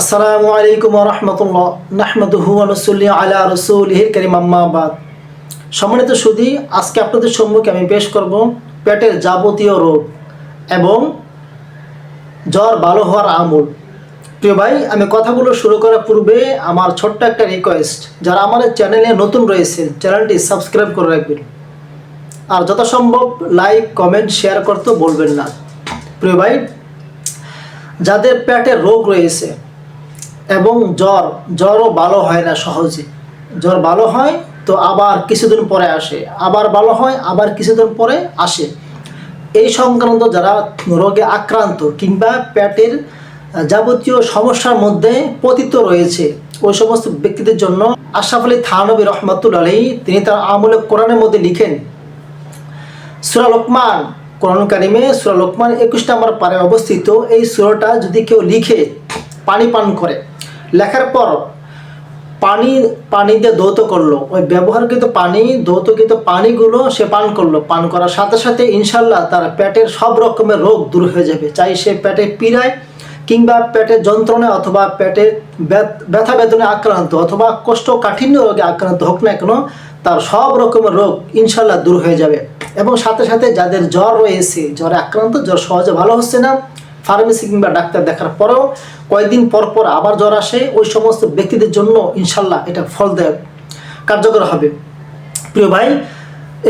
আসসালামু আলাইকুম রহমতুল্লাহ। নাহমদুহু আনসুল্লি আলা রসুলহির করিম। আম্মাবাদ সম্মানিত সুদী আজকে আপনাদের সম্মুখে আমি পেশ করব পেটের যাবতীয় রোগ এবং জ্বর ভালো হওয়ার আমূল। প্রিয় ভাই, আমি কথাগুলো শুরু করার পূর্বে আমার ছোট্ট একটা রিকোয়েস্ট যারা আমাদের চ্যানেলে নতুন রয়েছে চ্যানেলটি সাবস্ক্রাইব করে রাখবেন। আর যথাসম্ভব লাইক কমেন্ট শেয়ার করতে বলবেন না। প্রিয় ভাই, যাদের পেটে রোগ রয়েছে এবং জ্বর, জ্বরও ভালো হয় না সহজে। জ্বর ভালো হয় তো আবার কিছুদিন পরে আসে। আবার ভালো হয়, আবার কিছুদিন পরে আসে। এই সংক্রান্ত যারা রোগে আক্রান্ত কিংবা পেটের যাবতীয় সমস্যার মধ্যে পতিত রয়েছে, ওই সমস্ত ব্যক্তিদের জন্য আশরাফ আলী থানবী রহমাতুল আলী তিনি তার আমলে কোরআনের মধ্যে লিখেন, সুরা লোকমান, কোরআন কারিমে সুরা লোকমান একুশ নম্বর পারে অবস্থিত, এই সুরাটা যদি কেউ লিখে পানি পান করে লেখার পর পানি পানি দিয়ে দৌত করল। ওই ব্যবহারকৃত পানি দৌতকৃত পানিগুলো সে পান করল। পান করার সাথে সাথে ইনশাল্লাহ তার পেটের সব রকমের রোগ দূর হয়ে যাবে। চাই সে পেটে পীড়ায় কিংবা পেটের যন্ত্রণায় অথবা পেটে ব্যথা বেদনে আক্রান্ত অথবা কোষ্ঠকাঠিন্য রোগে আক্রান্ত হোক না কেন, তার সব রকমের রোগ ইনশাল্লাহ দূর হয়ে যাবে। এবং সাথে সাথে যাদের জ্বর রয়েছে, জ্বরে আক্রান্ত, জ্বর সহজে ভালো হচ্ছে না ফার্মেসি কিংবা ডাক্তার দেখার পরেও কয়েকদিন পর পর আবার জ্বর আসে, ওই সমস্ত ব্যক্তিদের জন্য ইনশাল্লাহ এটা ফলদায়ক, কার্যকর হবে। প্রিয় ভাই,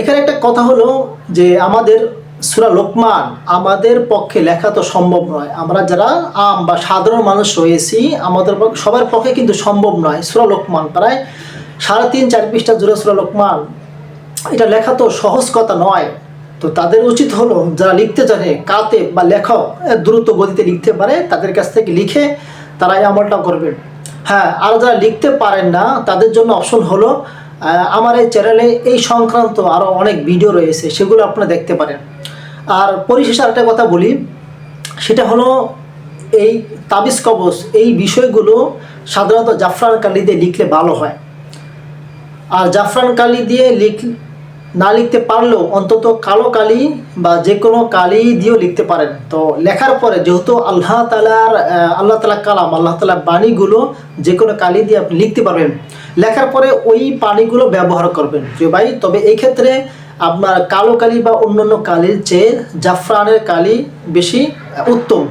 এখানে একটা কথা হলো যে আমাদের সুরা লোকমান, আমাদের পক্ষে লেখা তো সম্ভব নয়। আমরা যারা আম বা সাধারণ মানুষ রয়েছি, আমাদের সবার পক্ষে কিন্তু সম্ভব নয় সুরা লোকমান। প্রায় সাড়ে তিন, চার পৃষ্ঠা জুড়ে সুরা লোকমান। এটা লেখা তো সহজ কথা নয়। তো তাদের উচিত হলো যারা লিখতে জানে, কাতে বা লেখক দ্রুত গতিতে লিখতে পারে, তাদের কাছ থেকে লিখে তারা এই আমলটা করবেন হ্যাঁ আর যারা লিখতে পারেন না, তাদের জন্য অপশন হলো আমার এই চ্যানেলে এই সংক্রান্ত আরও অনেক ভিডিও রয়েছে, সেগুলো আপনারা দেখতে পারেন। আর পরিশেষে আরেকটা কথা বলি, সেটা হলো এই তাবিজ কবচ এই বিষয়গুলো সাধারণত জাফরান কালি দিয়ে লিখলে ভালো হয়। আর জাফরান কালি দিয়ে লিখ না লিখতে পারলেও অন্তত কালো কালি বা যে কোনো কালি দিয়েও লিখতে পারেন। তো লেখার পরে যেহেতু আল্লাহ তালার আল্লাহ তালা কালাম, আল্লাহ তালার বাণীগুলো যে কোনো কালি দিয়ে আপনি লিখতে পারবেন। লেখার পরে ওই পানিগুলো ব্যবহার করবেন। প্রিয় ভাই, তবে এই ক্ষেত্রে আপনার কালো কালি বা অন্যান্য কালির চেয়ে জাফরানের কালি বেশি উত্তম।